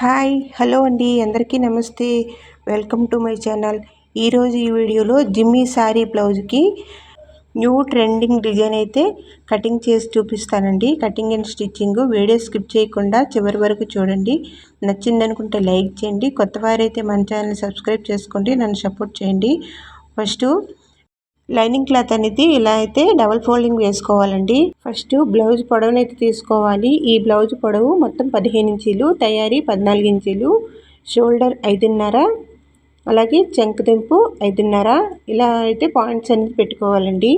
Hi hello అండి. అందరికీ నమస్తే. Welcome to my channel. ఈరోజు ఈ వీడియోలో జిమ్మీ శారీ బ్లౌజ్కి న్యూ ట్రెండింగ్ డిజైన్ అయితే కటింగ్ చేసి చూపిస్తానండి. Cutting and stitching video skip చేయకుండా చివరి వరకు చూడండి. నచ్చింది అనుకుంటే లైక్ చేయండి. కొత్త వారైతే మన ఛానల్ సబ్స్క్రైబ్ చేసుకోండి. నన్ను సపోర్ట్ చేయండి. ఫస్ట్ లైనింగ్ క్లాత్ అనేది ఇలా అయితే డబల్ ఫోల్డింగ్ వేసుకోవాలండి. ఫస్ట్ బ్లౌజ్ పొడవునైతే తీసుకోవాలి. ఈ బ్లౌజ్ పొడవు మొత్తం పదిహేను ఇంచీలు తయారీ పద్నాలుగు ఇంచీలు షోల్డర్ ఐదున్నర అలాగే దింపు ఐదున్నర ఇలా అయితే పాయింట్స్ అనేది పెట్టుకోవాలండి.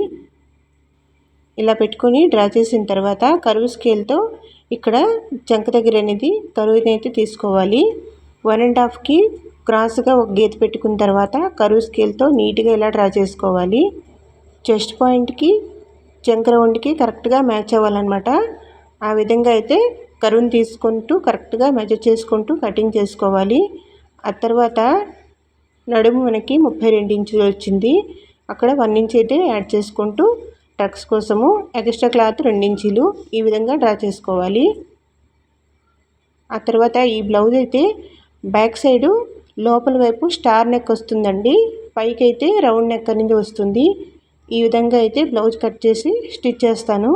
ఇలా పెట్టుకొని డ్రా చేసిన తర్వాత కరువు స్కేల్తో ఇక్కడ చెంక దగ్గర అనేది కరువునైతే తీసుకోవాలి. వన్ అండ్ హాఫ్కి క్రాస్గా ఒక గీత పెట్టుకున్న తర్వాత కరువు స్కేల్తో నీట్గా ఇలా డ్రా చేసుకోవాలి? చెస్ట్ పాయింట్కి చంక రౌండ్కి కరెక్ట్గా మ్యాచ్ అవ్వాలన్నమాట. ఆ విధంగా అయితే కరువుని తీసుకుంటూ కరెక్ట్గా మెజర్ చేసుకుంటూ కటింగ్ చేసుకోవాలి. ఆ తర్వాత నడుము మనకి ముప్పై రెండు ఇంచులు వచ్చింది. అక్కడ వన్ ఇంచ్ అయితే యాడ్ చేసుకుంటూ టక్స్ కోసము ఎక్స్ట్రా క్లాత్ ఇంచులు ఈ విధంగా డ్రా చేసుకోవాలి. ఆ తర్వాత ఈ బ్లౌజ్ అయితే బ్యాక్ సైడు లోపల వైపు స్టార్ నెక్ వస్తుందండి. పైకి అయితే రౌండ్ నెక్ అనేది వస్తుంది. ఈ విధంగా అయితే బ్లౌజ్ కట్ చేసి స్టిచ్ చేస్తాను.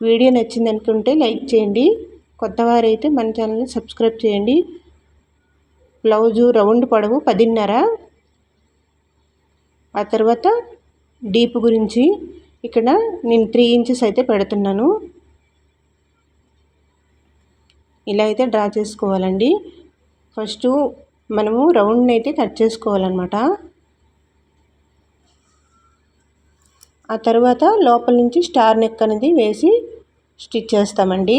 వీడియో నచ్చింది అనుకుంటే లైక్ చేయండి. కొత్తవారైతే మన ఛానల్ని సబ్స్క్రైబ్ చేయండి. బ్లౌజు రౌండ్ పొడవు పదిన్నర. ఆ తర్వాత డీప్ గురించి ఇక్కడ నేను త్రీ ఇంచెస్ అయితే పెడుతున్నాను. ఇలా అయితే డ్రా చేసుకోవాలండి. ఫస్ట్ మనము రౌండ్ని అయితే కట్ చేసుకోవాలన్నమాట. ఆ తర్వాత లోపల నుంచి స్టార్ నెక్ అనేది వేసి స్టిచ్ చేస్తామండి.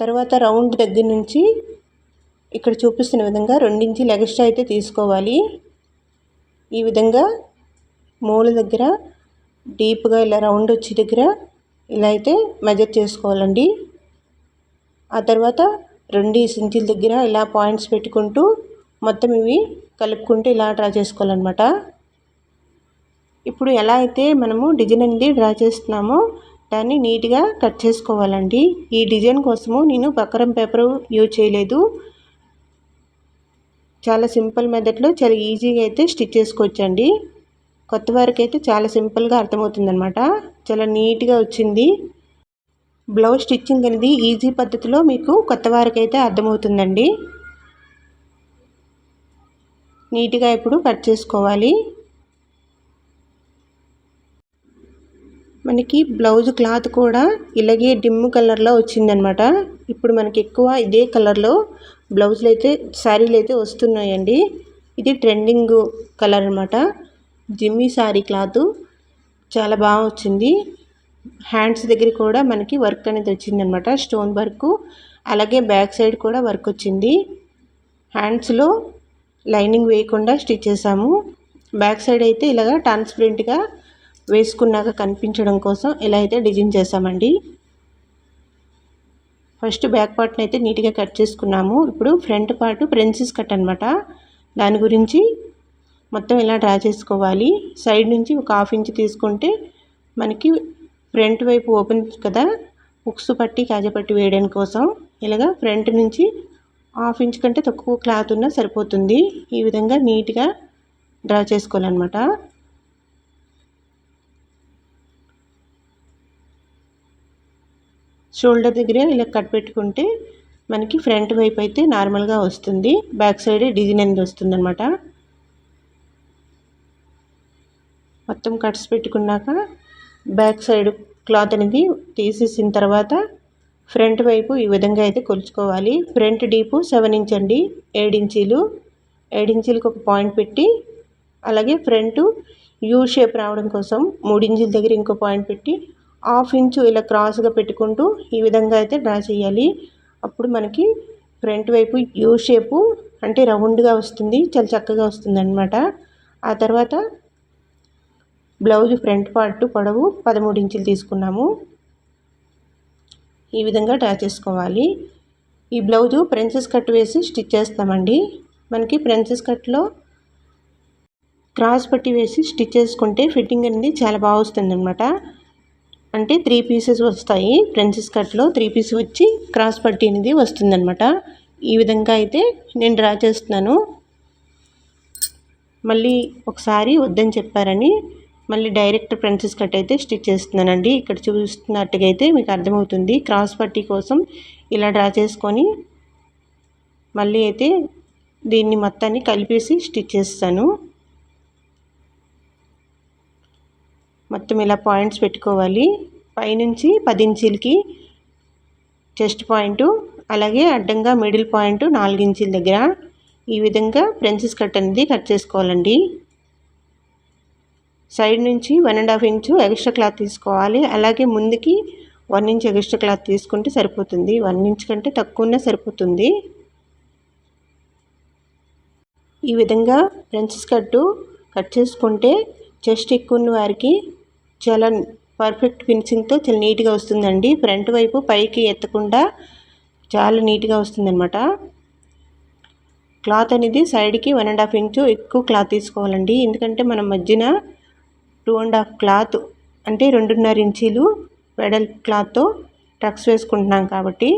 తర్వాత రౌండ్ దగ్గర నుంచి ఇక్కడ చూపిస్తున్న విధంగా రెండించి లెగస్ట్రా అయితే తీసుకోవాలి. ఈ విధంగా మూల దగ్గర డీప్గా ఇలా రౌండ్ వచ్చే దగ్గర ఇలా అయితే మెజర్ చేసుకోవాలండి. ఆ తర్వాత రెండు ఇంచుల దగ్గర ఇలా పాయింట్స్ పెట్టుకుంటూ మొత్తం ఇవి కలుపుకుంటూ ఇలా డ్రా చేసుకోవాలన్నమాట. ఇప్పుడు ఎలా అయితే మనము డిజైన్ అనేది డ్రా చేస్తున్నామో దాన్ని నీట్గా కట్ చేసుకోవాలండి. ఈ డిజైన్ కోసము నేను బకరం పేపర్ యూజ్ చేయలేదు. చాలా సింపుల్ మెథడ్లో చాలా ఈజీగా అయితే స్టిచ్ చేసుకోవచ్చండి. కొత్త వారికి అయితే చాలా సింపుల్గా అర్థమవుతుందనమాట చాలా నీట్గా వచ్చింది. బ్లౌజ్ స్టిచ్చింగ్ అనేది ఈజీ పద్ధతిలో మీకు కొత్త వారికి అయితే అర్థమవుతుందండి. నీట్గా ఇప్పుడు కట్ చేసుకోవాలి. మనకి బ్లౌజ్ క్లాత్ కూడా ఇలాగే డిమ్ కలర్లో వచ్చిందనమాట. ఇప్పుడు మనకి ఎక్కువ ఇదే కలర్లో బ్లౌజులు అయితే శారీలు అయితే వస్తున్నాయండి. ఇది ట్రెండింగ్ కలర్ అనమాట. జిమ్మి శారీ క్లాత్ చాలా బాగా వచ్చింది. హ్యాండ్స్ దగ్గర కూడా మనకి వర్క్ అనేది వచ్చిందనమాట. స్టోన్ వర్క్ అలాగే బ్యాక్ సైడ్ కూడా వర్క్ వచ్చింది. హ్యాండ్స్లో లైనింగ్ వేయకుండా స్టిచ్ చేసాము బ్యాక్ సైడ్ అయితే ఇలాగ ట్రాన్స్పరెంట్గా వేసుకున్నాక కనిపించడం కోసం ఇలా అయితే డిజైన్ చేసామండి ఫస్ట్ బ్యాక్ పార్ట్ని అయితే నీట్గా కట్ చేసుకున్నాము. ఇప్పుడు ఫ్రంట్ పార్ట్ ప్రిన్సెస్ కట్ అనమాట. దాని గురించి మొత్తం ఇలా డ్రా చేసుకోవాలి. సైడ్ నుంచి ఒక హాఫ్ ఇంచ్ తీసుకుంటే మనకి ఫ్రంట్ వైపు ఓపెన్ కదా హుక్స్ పట్టి కాజపట్టి వేయడం కోసం. ఇలాగా ఫ్రంట్ నుంచి హాఫ్ ఇంచ్ కంటే తక్కువ క్లాత్ ఉన్నా సరిపోతుంది. ఈ విధంగా నీట్గా డ్రా చేసుకోవాలన్నమాట. షోల్డర్ దగ్గర ఇలా కట్ పెట్టుకుంటే మనకి ఫ్రంట్ వైపు అయితే నార్మల్గా వస్తుంది. బ్యాక్ సైడ్ డిజైన్ అనేది వస్తుంది అనమాట మొత్తం కట్స్ పెట్టుకున్నాక బ్యాక్ సైడ్ క్లాత్ అనేది తీసేసిన తర్వాత ఫ్రంట్ వైపు ఈ విధంగా అయితే కొలుచుకోవాలి. ఫ్రంట్ డీపు సెవెన్ ఇంచ్ అండి. ఏడించీలు ఏడించీలకు ఒక పాయింట్ పెట్టి అలాగే ఫ్రంట్ యూ షేప్ రావడం కోసం మూడించీల దగ్గర ఇంకో పాయింట్ పెట్టి హాఫ్ ఇంచు ఇలా క్రాస్గా పెట్టుకుంటూ ఈ విధంగా అయితే డ్రా చేయాలి. అప్పుడు మనకి ఫ్రంట్ వైపు యూ షేపు అంటే రౌండ్గా వస్తుంది. చాలా చక్కగా వస్తుంది అనమాట ఆ తర్వాత బ్లౌజ్ ఫ్రంట్ పార్ట్ పొడవు పదమూడు ఇంచులు తీసుకున్నాము. ఈ విధంగా డ్రా చేసుకోవాలి. ఈ బ్లౌజు ప్రిన్సెస్ కట్ వేసి స్టిచ్ చేస్తామండి. మనకి ప్రిన్సెస్ కట్లో క్రాస్ పట్టి వేసి స్టిచ్ చేసుకుంటే ఫిట్టింగ్ అనేది చాలా బాగా వస్తుందన్నమాట. అంటే త్రీ పీసెస్ వస్తాయి. ప్రిన్సెస్ కట్లో త్రీ పీస్ వచ్చి క్రాస్ పట్టి అనేది వస్తుందన్నమాట. ఈ విధంగా అయితే నేను డ్రా చేస్తున్నాను. మళ్ళీ ఒకసారి వద్దని చెప్పారని మళ్ళీ డైరెక్ట్ ప్రిన్సెస్ కట్ అయితే స్టిచ్ చేస్తున్నానండి. ఇక్కడ చూస్తున్నట్టుగా అయితే మీకు అర్థమవుతుంది. క్రాస్ పట్టీ కోసం ఇలా డ్రా చేసుకొని మళ్ళీ అయితే దీన్ని మొత్తాన్ని కలిపేసి స్టిచ్ చేస్తాను. మొత్తం ఇలా పాయింట్స్ పెట్టుకోవాలి. పైనుంచి పది ఇంచీలకి చెస్ట్ పాయింట్ అలాగే అడ్డంగా మిడిల్ పాయింట్ నాలుగు ఇంచీల దగ్గర ఈ విధంగా ప్రిన్సెస్ కట్ అనేది కట్ చేసుకోవాలండి. సైడ్ నుంచి one and half inch extra cloth తీసుకోవాలి. అలాగే ముందుకి వన్ ఇంచ్ ఎక్స్ట్రా క్లాత్ తీసుకుంటే సరిపోతుంది. వన్ ఇంచ్ కంటే తక్కువనే సరిపోతుంది. ఈ విధంగా ప్రిన్సెస్ కట్టు కట్ చేసుకుంటే చెస్ట్ ఎక్కువ ఉన్న వారికి చాలా పర్ఫెక్ట్ ఫినిషింగ్తో చాలా నీట్గా వస్తుందండి. ఫ్రంట్ వైపు పైకి ఎత్తకుండా చాలా నీట్గా వస్తుందన్నమాట. క్లాత్ అనేది సైడ్కి వన్ అండ్ హాఫ్ ఇంచు ఎక్కువ క్లాత్ తీసుకోవాలండి. ఎందుకంటే మనం మధ్యన టూ అండ్ హాఫ్ క్లాత్ అంటే రెండున్నర ఇంచీలు వెడల్ క్లాత్తో టక్స్ వేసుకుంటున్నాం కాబట్టి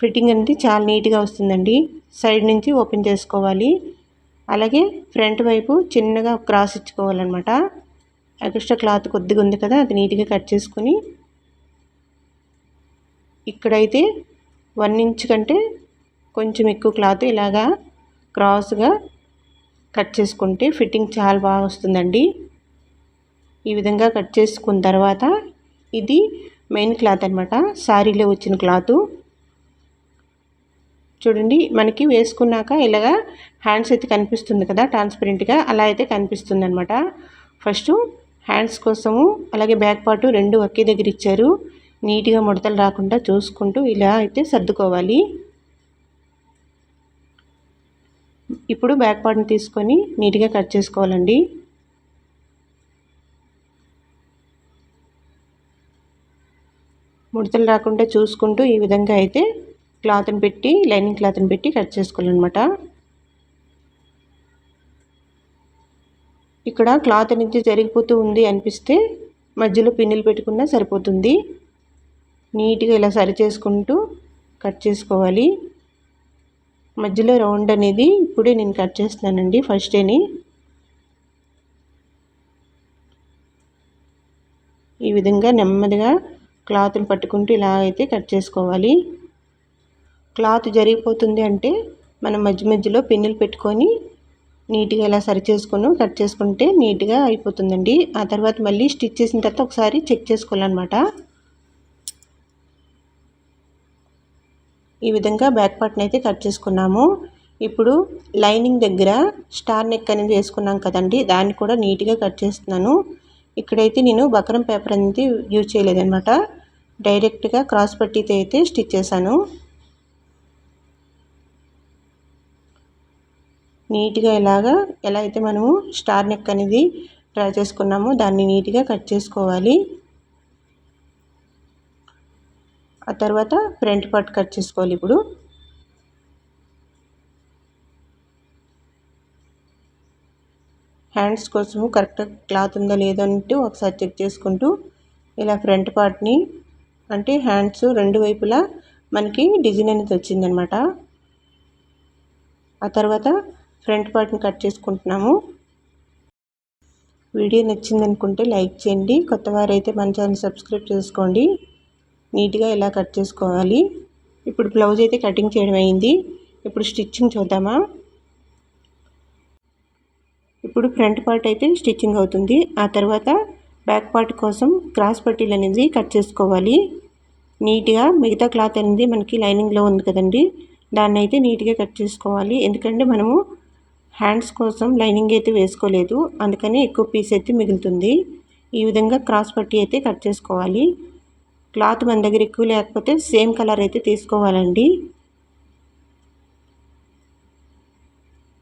ఫిట్టింగ్ అనేది చాలా నీట్గా వస్తుందండి. సైడ్ నుంచి ఓపెన్ చేసుకోవాలి. అలాగే ఫ్రంట్ వైపు చిన్నగా క్రాస్ ఇచ్చుకోవాలన్నమాట. ఎక్స్ట్రా క్లాత్ కొద్దిగా ఉంది కదా అది నీట్గా కట్ చేసుకొని ఇక్కడైతే వన్ ఇంచ్ కంటే కొంచెం ఎక్కువ క్లాత్ ఇలాగా క్రాస్గా కట్ చేసుకుంటే ఫిట్టింగ్ చాలా బాగా వస్తుందండి. ఈ విధంగా కట్ చేసుకున్న తర్వాత ఇది మెయిన్ క్లాత్ అనమాట శారీలో వచ్చిన క్లాతు. చూడండి మనకి వేసుకున్నాక ఇలాగా హ్యాండ్స్ అయితే కనిపిస్తుంది కదా ట్రాన్స్పరెంట్గా అలా అయితే కనిపిస్తుంది అనమాట ఫస్ట్ హ్యాండ్స్ కోసము అలాగే బ్యాక్ పార్ట్ రెండు ఒకే దగ్గర ఇచ్చారు. నీట్గా ముడతలు రాకుండా చూసుకుంటూ ఇలా అయితే సర్దుకోవాలి. ఇప్పుడు బ్యాక్ పార్ట్ని తీసుకొని నీట్గా కట్ చేసుకోవాలండి. ముడతలు రాకుండా చూసుకుంటూ ఈ విధంగా అయితే క్లాత్ని పెట్టి లైనింగ్ క్లాత్ని పెట్టి కట్ చేసుకోవాలన్నమాట. ఇక్కడ క్లాత్ నుంచి జరిగిపోతూ ఉంది అనిపిస్తే మధ్యలో పిన్నులు పెట్టుకున్నా సరిపోతుంది. నీట్గా ఇలా సరి చేసుకుంటూ కట్ చేసుకోవాలి. మధ్యలో రౌండ్ అనేది ఇప్పుడే నేను కట్ చేస్తున్నానండి ఫస్ట్ డేని ఈ విధంగా నెమ్మదిగా క్లాత్ని పట్టుకుంటూ ఇలా అయితే కట్ చేసుకోవాలి. క్లాత్ జరిగిపోతుంది అంటే మనం మధ్య మధ్యలో పిన్నులు పెట్టుకొని నీట్గా ఇలా సరి చేసుకుని కట్ చేసుకుంటే నీట్గా అయిపోతుందండి. ఆ తర్వాత మళ్ళీ స్టిచ్ చేసిన తర్వాత ఒకసారి చెక్ చేసుకోవాలన్నమాట. ఈ విధంగా బ్యాక్ పార్ట్ని అయితే కట్ చేసుకున్నాము. ఇప్పుడు లైనింగ్ దగ్గర స్టార్ నెక్ అనేది వేసుకున్నాం కదండి దాన్ని కూడా నీట్గా కట్ చేస్తున్నాను. ఇక్కడైతే నేను బకరం పేపర్ అనేది యూజ్ చేయలేదనమాట డైరెక్ట్గా క్రాస్ పట్టీతో అయితే స్టిచ్ చేశాను. నీట్గా ఇలాగా ఎలా అయితే మనము స్టార్ నెక్ అనేది డ్రా చేసుకున్నామో దాన్ని నీట్గా కట్ చేసుకోవాలి. ఆ తర్వాత ఫ్రంట్ పార్ట్ కట్ చేసుకోవాలి ఇప్పుడు. హ్యాండ్స్ కోసము కరెక్ట్ క్లాత్ ఉందా లేదో అంటూ ఒకసారి చెక్ చేసుకుంటూ ఇలా ఫ్రంట్ పార్ట్ని అంటే హ్యాండ్స్ రెండు వైపులా మనకి డిజైన్ అనేది వచ్చిందనమాట ఆ తర్వాత ఫ్రంట్ పార్ట్ని కట్ చేసుకుంటున్నాము. వీడియో నచ్చిందనుకుంటే లైక్ చేయండి. కొత్త వారైతే మన ఛానల్ సబ్స్క్రైబ్ చేసుకోండి. నీట్గా ఇలా కట్ చేసుకోవాలి? ఇప్పుడు బ్లౌజ్ అయితే కటింగ్ చేయడం అయింది. ఇప్పుడు స్టిచ్చింగ్ చూద్దామా? ఇప్పుడు ఫ్రంట్ పార్ట్ అయితే స్టిచ్చింగ్ అవుతుంది. ఆ తర్వాత బ్యాక్ పార్ట్ కోసం క్రాస్ పట్టీలు అనేది కట్ చేసుకోవాలి. నీట్గా మిగతా క్లాత్ అనేది మనకి లైనింగ్లో ఉంది కదండి. దాన్ని అయితే నీట్గా కట్ చేసుకోవాలి. ఎందుకంటే మనము హ్యాండ్స్ కోసం లైనింగ్ అయితే వేసుకోలేదు. అందుకని ఎక్కువ పీస్ అయితే మిగులుతుంది. ఈ విధంగా క్రాస్ పట్టి అయితే కట్ చేసుకోవాలి. క్లాత్ మన దగ్గర ఎక్కువ లేకపోతే సేమ్ కలర్ అయితే తీసుకోవాలండి.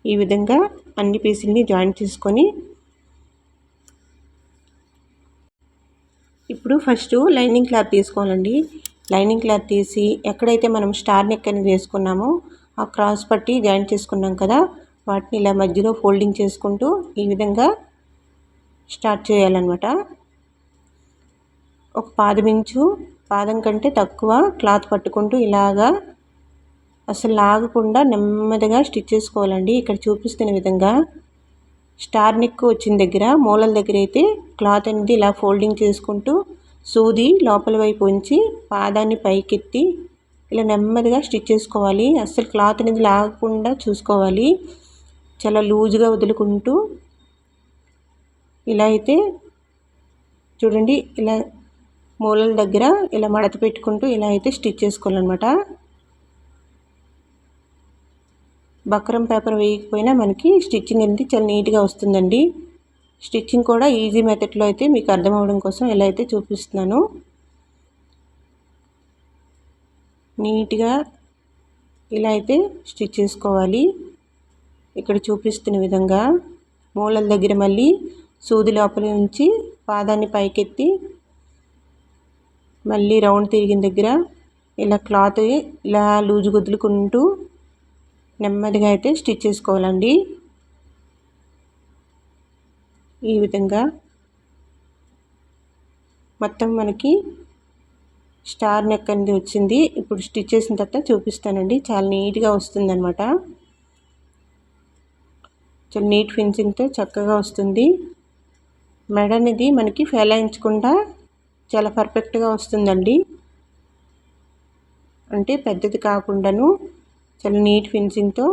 ఈ విధంగా అన్ని పీసుల్ని జాయింట్ చేసుకొని ఇప్పుడు ఫస్ట్ లైనింగ్ క్లాత్ తీసుకోవాలండి. లైనింగ్ క్లాత్ తీసి ఎక్కడైతే మనం స్టార్ నెక్ అనేది వేసుకున్నామో ఆ క్రాస్ పట్టి జాయింట్ చేసుకున్నాం కదా వాటిని ఇలా మధ్యలో ఫోల్డింగ్ చేసుకుంటూ ఈ విధంగా స్టార్ట్ చేయాలన్నమాట. ఒక పాదమించు పాదం కంటే తక్కువ క్లాత్ పట్టుకుంటూ ఇలాగా అసలు లాగకుండా నెమ్మదిగా స్టిచ్ చేసుకోవాలండి. ఇక్కడ చూపిస్తున్న విధంగా స్టార్ నెక్ వచ్చిన దగ్గర మూలల దగ్గర అయితే క్లాత్ అనేది ఇలా ఫోల్డింగ్ చేసుకుంటూ సూది లోపల వైపు ఉంచి పాదాన్ని పైకెత్తి ఇలా నెమ్మదిగా స్టిచ్ చేసుకోవాలి. అస్సలు క్లాత్ అనేది లాగకుండా చూసుకోవాలి. చాలా లూజ్గా వదులుకుంటూ ఇలా అయితే చూడండి ఇలా మూలల దగ్గర ఇలా మడత పెట్టుకుంటూ ఇలా అయితే స్టిచ్ చేసుకోవాలన్నమాట. బక్రం పేపర్ వేయకపోయినా మనకి స్టిచ్చింగ్ అనేది చాలా నీట్గా వస్తుందండి. స్టిచ్చింగ్ కూడా ఈజీ మెథడ్లో అయితే మీకు అర్థం అవడం కోసం ఇలా అయితే చూపిస్తున్నాను. నీట్గా ఇలా అయితే స్టిచ్ చేసుకోవాలి. ఇక్కడ చూపిస్తున్న విధంగా మూలల దగ్గర మళ్ళీ సూది లోపల నుంచి పాదాన్ని పైకెత్తి మళ్ళీ రౌండ్ తిరిగిన దగ్గర ఇలా క్లాత్ ఇలా లూజు గుద్దులుకుంటూ నెమ్మదిగా అయితే స్టిచ్ చేసుకోవాలండి. ఈ విధంగా మొత్తం మనకి స్టార్ నెక్ అనేది వచ్చింది. ఇప్పుడు స్టిచ్ చేసిన తర్వాత చూపిస్తానండి. చాలా నీట్గా వస్తుందన్నమాట. చాలా నీట్ ఫినిషింగ్తో చక్కగా వస్తుంది. మెడ అనేది మనకి ఫెలాయించకుండా చాలా పర్ఫెక్ట్గా వస్తుందండి. అంటే పెద్దది కాకుండాను చాలా నీట్ ఫినిషింగ్తో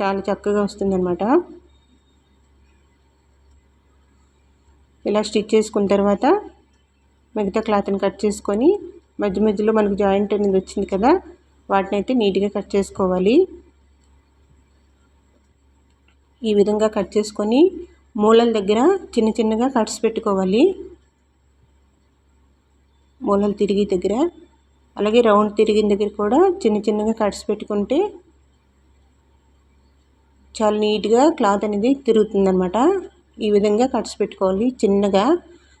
చాలా చక్కగా వస్తుందన్నమాట. ఇలా స్టిచ్ చేసుకున్న తర్వాత మిగతా క్లాత్ని కట్ చేసుకొని మధ్య మధ్యలో మనకు జాయింట్ అనేది వచ్చింది కదా వాటిని అయితే నీట్గా కట్ చేసుకోవాలి. ఈ విధంగా కట్ చేసుకొని మూలల దగ్గర చిన్న చిన్నగా కట్స్ పెట్టుకోవాలి. మూలలు తిరిగి దగ్గర. అలాగే రౌండ్ తిరిగిన దగ్గర కూడా చిన్న చిన్నగా కట్స్ పెట్టుకుంటే చాలా నీట్గా క్లాత్ అనేది తిరుగుతుందనమాట ఈ విధంగా కట్స్ పెట్టుకోవాలి. చిన్నగా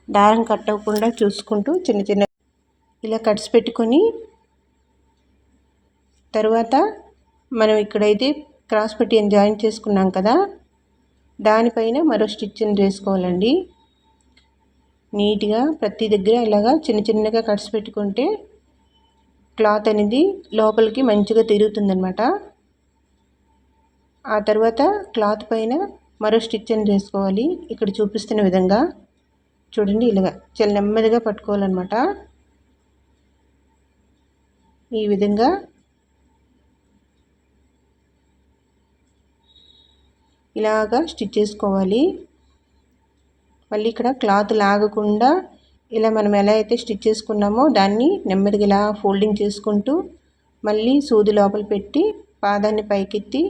దారం కట్ అవ్వకుండా చూసుకుంటూ చిన్న చిన్న ఇలా కట్స్ పెట్టుకొని తర్వాత మనం ఇక్కడైతే క్రాస్ పెట్టి జాయిన్ చేసుకున్నాం కదా దానిపైన మరో స్టిచ్ని వేసుకోవాలండి నీట్గా ప్రతి దగ్గర ఇలాగా చిన్న చిన్నగా కట్స్ పెట్టుకుంటే క్లాత్ అనేది లోపలికి మంచిగా తిరుగుతుందనమాట ఆ తర్వాత క్లాత్ పైన మరో స్టిచ్ అని చేసుకోవాలి ఇక్కడ చూపిస్తున్న విధంగా చూడండి ఇలాగా చాలా నెమ్మదిగా పట్టుకోవాలన్నమాట. ఈ విధంగా ఇలాగా స్టిచ్ చేసుకోవాలి. మళ్ళీ ఇక్కడ క్లాత్ లాగకుండా ఇలా మనం ఎలా అయితే స్టిచ్ చేసుకున్నామో దాన్ని నెమ్మదిగా ఇలా ఫోల్డింగ్ చేసుకుంటూ మళ్ళీ సూది లోపల పెట్టి పాదాన్ని పైకెత్తి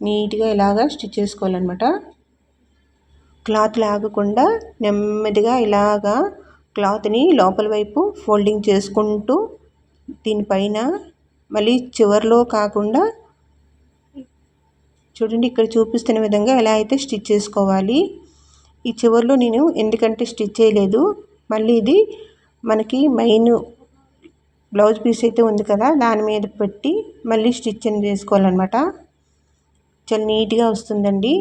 నీట్గా ఇలాగా స్టిచ్ చేసుకోవాలన్నమాట. క్లాత్ లాగకుండా నెమ్మదిగా ఇలాగా క్లాత్ని లోపల వైపు ఫోల్డింగ్ చేసుకుంటూ దీనిపైన మళ్ళీ చివరిలో కాకుండా చూడండి ఇక్కడ చూపిస్తున్న విధంగా ఎలా అయితే స్టిచ్ చేసుకోవాలి. ఈ చివరిలో నేను ఎందుకంటే స్టిచ్ చేయలేదు. మళ్ళీ ఇది మనకి మెయిన్ బ్లౌజ్ పీస్ అయితే ఉంది కదా దాని మీద పెట్టి మళ్ళీ స్టిచ్ అని చేసుకోవాలన్నమాట చాలా నీట్గా వస్తుందండి.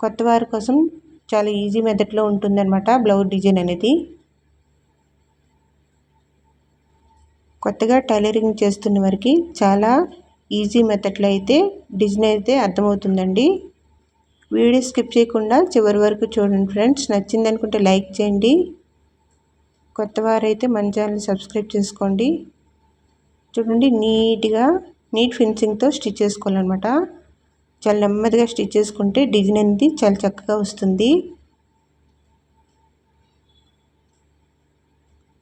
కొత్త వారి కోసం చాలా ఈజీ మెథడ్లో ఉంటుందన్నమాట బ్లౌజ్ డిజైన్ అనేది. కొత్తగా టైలరింగ్ చేస్తున్న వారికి చాలా ఈజీ మెథడ్లో అయితే డిజైన్ అయితే అర్థమవుతుందండి. వీడియో స్కిప్ చేయకుండా చివరి వరకు చూడండి ఫ్రెండ్స్. నచ్చింది అనుకుంటే లైక్ చేయండి. కొత్త వారైతే మన ఛానల్ సబ్స్క్రైబ్ చేసుకోండి. చూడండి నీట్గా నీట్ ఫినిషింగ్తో స్టిచ్ చేసుకోవాలన్నమాట. చాలా నెమ్మదిగా స్టిచ్ చేసుకుంటే డిజైన్ అనేది చాలా చక్కగా వస్తుంది.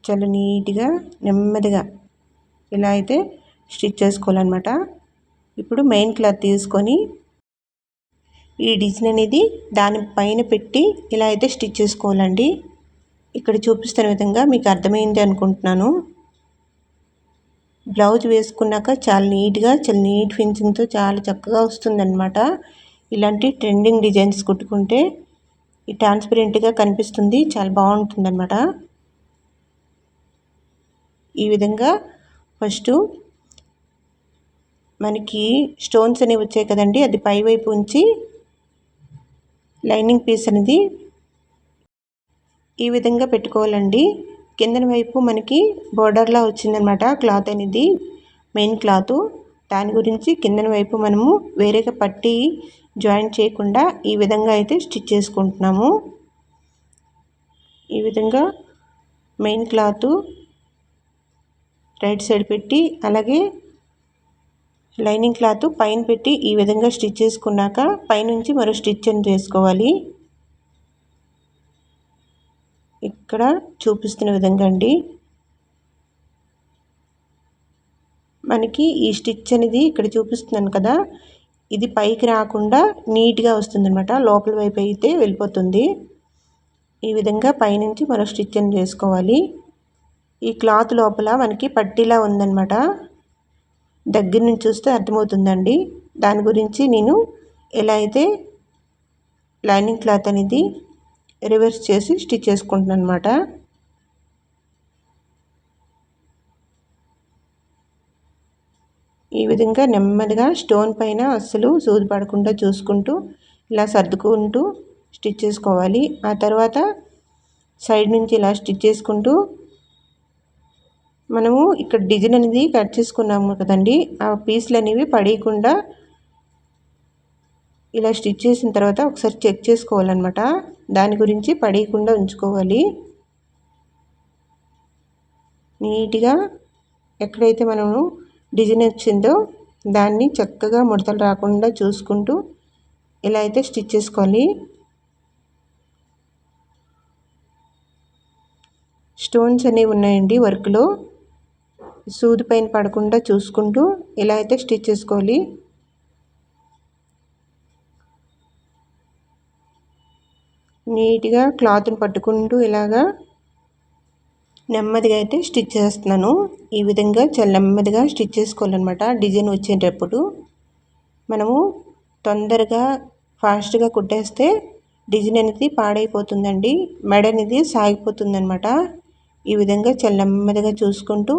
చాలా నీట్గా నెమ్మదిగా ఇలా అయితే స్టిచ్ చేసుకోవాలన్నమాట. ఇప్పుడు మెయిన్ క్లాత్ తీసుకొని ఈ డిజైన్ అనేది దాని పైన పెట్టి ఇలా అయితే స్టిచ్ చేసుకోవాలండి. ఇక్కడ చూపిస్తున్న విధంగా మీకు అర్థమైంది అనుకుంటున్నాను. బ్లౌజ్ వేసుకున్నాక చాలా నీట్గా చాలా నీట్ ఫినిషింగ్తో చాలా చక్కగా వస్తుందన్నమాట. ఇలాంటి ట్రెండింగ్ డిజైన్స్ కుట్టుకుంటే ఈ ట్రాన్స్పరెంట్గా కనిపిస్తుంది చాలా బాగుంటుందన్నమాట. ఈ విధంగా ఫస్ట్ మనకి స్టోన్స్ అనేవి వచ్చాయి కదండి అది పైవైపు ఉంచి లైనింగ్ పీస్ అనేది ఈ విధంగా పెట్టుకోవాలండి. కిందన వైపు మనకి బోర్డర్లా వచ్చిందనమాట క్లాత్ అనేది మెయిన్ క్లాత్. దాని గురించి కిందన వైపు మనము వేరేగా పట్టి జాయిన్ చేయకుండా ఈ విధంగా అయితే స్టిచ్ చేసుకుంటున్నాము. ఈ విధంగా మెయిన్ క్లాత్ రైట్ సైడ్ పెట్టి అలాగే లైనింగ్ క్లాత్ పైన పెట్టి ఈ విధంగా స్టిచ్ చేసుకున్నాక పైనుంచి మరో స్టిచ్ అని చేసుకోవాలి. ఇక్కడ చూపిస్తున్న విధంగా అండి. మనకి ఈ స్టిచ్ అనేది ఇక్కడ చూపిస్తున్నాను కదా ఇది పైకి రాకుండా నీట్గా వస్తుంది అనమాట లోపల వైపు అయితే వెళ్ళిపోతుంది. ఈ విధంగా పైనుంచి మరో స్టిచ్ అని చేసుకోవాలి. ఈ క్లాత్ లోపల మనకి పట్టీలా ఉందన్నమాట. దగ్గర నుంచి చూస్తే అర్థమవుతుందండి. దాని గురించి నేను ఎలా అయితే లైనింగ్ క్లాత్ అనేది రివర్స్ చేసి స్టిచ్ చేసుకుంటున్నాను అనమాట ఈ విధంగా నెమ్మదిగా స్టోన్ పైన అస్సలు సూది పడకుండా చూసుకుంటూ ఇలా సర్దుకుంటూ స్టిచ్ చేసుకోవాలి. ఆ తర్వాత సైడ్ నుంచి ఇలా స్టిచ్ చేసుకుంటూ మనము ఇక్కడ డిజైన్ అనేది కట్ చేసుకున్నాము కదండి. ఆ పీసులు అనేవి పడేయకుండా ఇలా స్టిచ్ చేసిన తర్వాత ఒకసారి చెక్ చేసుకోవాలన్నమాట. దాని గురించి పడేయకుండా ఉంచుకోవాలి. నీట్గా ఎక్కడైతే మనము డిజైన్ వచ్చిందో దాన్ని చక్కగా ముడతలు రాకుండా చూసుకుంటూ ఇలా అయితే స్టిచ్ చేసుకోవాలి. స్టోన్స్ అనేవి ఉన్నాయండి వర్క్లో. సూది పైన పడకుండా చూసుకుంటూ ఇలా అయితే స్టిచ్ చేసుకోవాలి. నీట్గా క్లాత్ని పట్టుకుంటూ ఇలాగా నెమ్మదిగా అయితే స్టిచ్ చేస్తున్నాను. ఈ విధంగా చాలా నెమ్మదిగా స్టిచ్ చేసుకోవాలన్నమాట డిజైన్ వచ్చేటప్పుడు. మనము తొందరగా ఫాస్ట్గా కుట్టేస్తే డిజైన్ అనేది పాడైపోతుందండి. మెడ అనేది సాగిపోతుందన్నమాట. ఈ విధంగా చాలా నెమ్మదిగా చూసుకుంటూ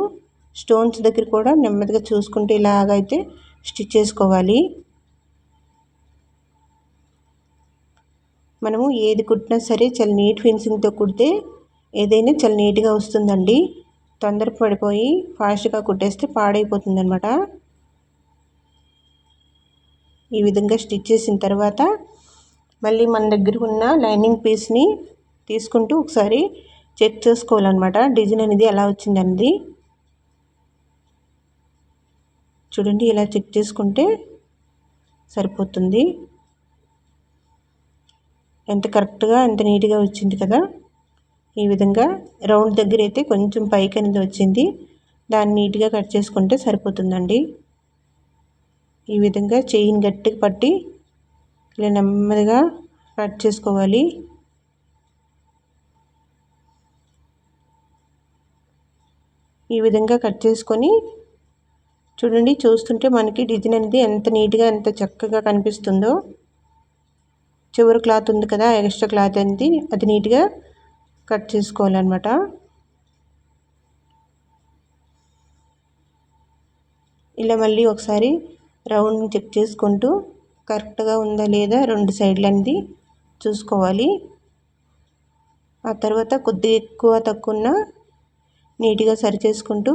స్టోన్స్ దగ్గర కూడా నెమ్మదిగా చూసుకుంటూ ఇలాగైతే స్టిచ్ చేసుకోవాలి. మనము ఏది కుట్టినా సరే చాలా నీట్ ఫినిషింగ్తో కుడితే ఏదైనా చాలా నీట్గా వస్తుందండి. తొందర పడిపోయి ఫాస్ట్గా కుట్టేస్తే పాడైపోతుంది అనమాట ఈ విధంగా స్టిచ్ చేసిన తర్వాత మళ్ళీ మన దగ్గర ఉన్న లైనింగ్ పీస్ని తీసుకుంటూ ఒకసారి చెక్ చేసుకోవాలన్నమాట. డిజైన్ అనేది ఎలా వచ్చిందనేది చూడండి ఇలా చెక్ చేసుకుంటే సరిపోతుంది. ఎంత కరెక్ట్గా ఎంత నీట్గా వచ్చింది కదా? ఈ విధంగా రౌండ్ దగ్గర అయితే కొంచెం పైకి అనేది వచ్చింది. దాన్ని నీట్గా కట్ చేసుకుంటే సరిపోతుందండి. ఈ విధంగా చెయిన్ గట్టిగా పట్టి ఇలా నెమ్మదిగా కట్ చేసుకోవాలి. ఈ విధంగా కట్ చేసుకొని చూడండి చూస్తుంటే మనకి డిజైన్ అనేది ఎంత నీట్గా ఎంత చక్కగా కనిపిస్తుందో. చివరి క్లాత్ ఉంది కదా ఎక్స్ట్రా క్లాత్ అనేది అది నీట్గా కట్ చేసుకోవాలన్నమాట. ఇలా మళ్ళీ ఒకసారి రౌండ్ చెక్ చేసుకుంటూ కరెక్ట్గా ఉందా లేదా రెండు సైడ్లు అనేది చూసుకోవాలి. ఆ తర్వాత కొద్దిగా ఎక్కువ తక్కువ నీట్గా సరి చేసుకుంటూ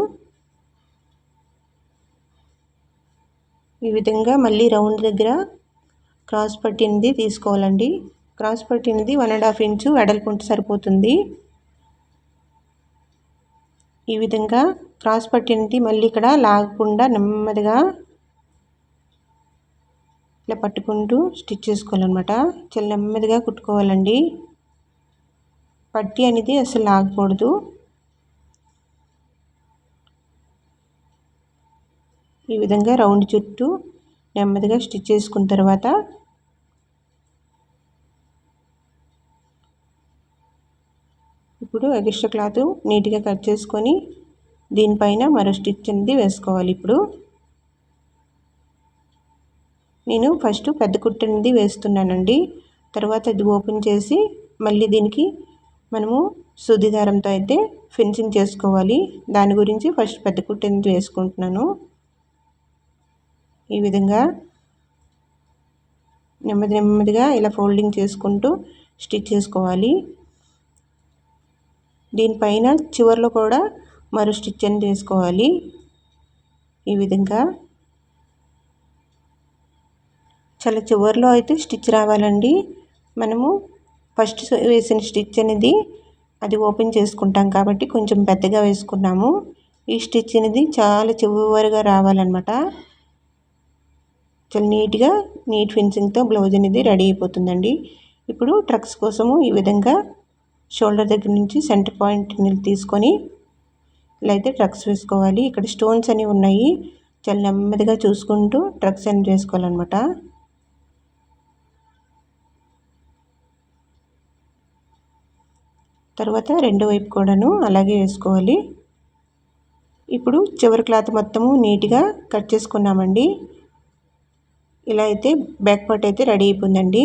ఈ విధంగా మళ్ళీ రౌండ్ దగ్గర క్రాస్ పట్టినది తీసుకోవాలండి. క్రాస్ పట్టినది వన్ అండ్ హాఫ్ ఇంచు వెడల్పుంటే సరిపోతుంది. ఈ విధంగా క్రాస్ పట్టినది మళ్ళీ ఇక్కడ లాగకుండా నెమ్మదిగా ఇలా పట్టుకుంటూ స్టిచ్ చేసుకోవాలన్నమాట. చాలా నెమ్మదిగా కుట్టుకోవాలండి. పట్టి అనేది అసలు లాగకూడదు. ఈ విధంగా రౌండ్ చుట్టూ నెమ్మదిగా స్టిచ్ చేసుకున్న తర్వాత ఇప్పుడు ఎగిస్ట్రా క్లాత్ నీట్గా కట్ చేసుకొని దీనిపైన మరో స్టిచ్ అనేది వేసుకోవాలి. ఇప్పుడు నేను ఫస్ట్ పెద్ద కుట్టు అనేది వేస్తున్నానండి. తర్వాత ఇది ఓపెన్ చేసి మళ్ళీ దీనికి మనము శుద్ధి దారంతో అయితే ఫినిషింగ్ చేసుకోవాలి. దాని గురించి ఫస్ట్ పెద్ద కుట్టు అనేది వేసుకుంటున్నాను. ఈ విధంగా నెమ్మది నెమ్మదిగా ఇలా ఫోల్డింగ్ చేసుకుంటూ స్టిచ్ చేసుకోవాలి. దీనిపైన చివర్లో కూడా మరో స్టిచ్ అని చేసుకోవాలి. ఈ విధంగా చాలా చివరిలో అయితే స్టిచ్ రావాలండి. మనము ఫస్ట్ వేసిన స్టిచ్ అనేది అది ఓపెన్ చేసుకుంటాం కాబట్టి కొంచెం పెద్దగా వేసుకున్నాము. ఈ స్టిచ్ అనేది చాలా చివరిగా రావాలన్నమాట. చాలా నీట్గా నీట్ ఫినిషింగ్తో బ్లౌజ్ అనేది రెడీ అయిపోతుందండి. ఇప్పుడు ట్రక్స్ కోసము ఈ విధంగా షోల్డర్ దగ్గర నుంచి సెంటర్ పాయింట్ని తీసుకొని ఇలా అయితే ట్రక్స్ వేసుకోవాలి. ఇక్కడ స్టోన్స్ అనేవి ఉన్నాయి. చాలా నెమ్మదిగా చూసుకుంటూ ట్రక్స్ అని వేసుకోవాలన్నమాట. తర్వాత రెండో వైపు కూడాను అలాగే వేసుకోవాలి. ఇప్పుడు చివరి క్లాత్ మొత్తము నీట్గా కట్ చేసుకున్నామండి. ఇలా అయితే బ్యాక్ పార్ట్ అయితే రెడీ అయిపోయిందండి.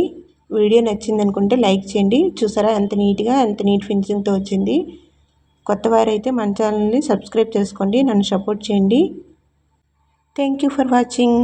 వీడియో నచ్చింది అనుకుంటే లైక్ చేయండి. చూసారా ఎంత నీట్గా ఎంత నీట్ ఫినిషింగ్తో వచ్చింది. కొత్త వారైతే మన ఛానల్ని సబ్స్క్రైబ్ చేసుకోండి. నన్ను సపోర్ట్ చేయండి. Thank you for watching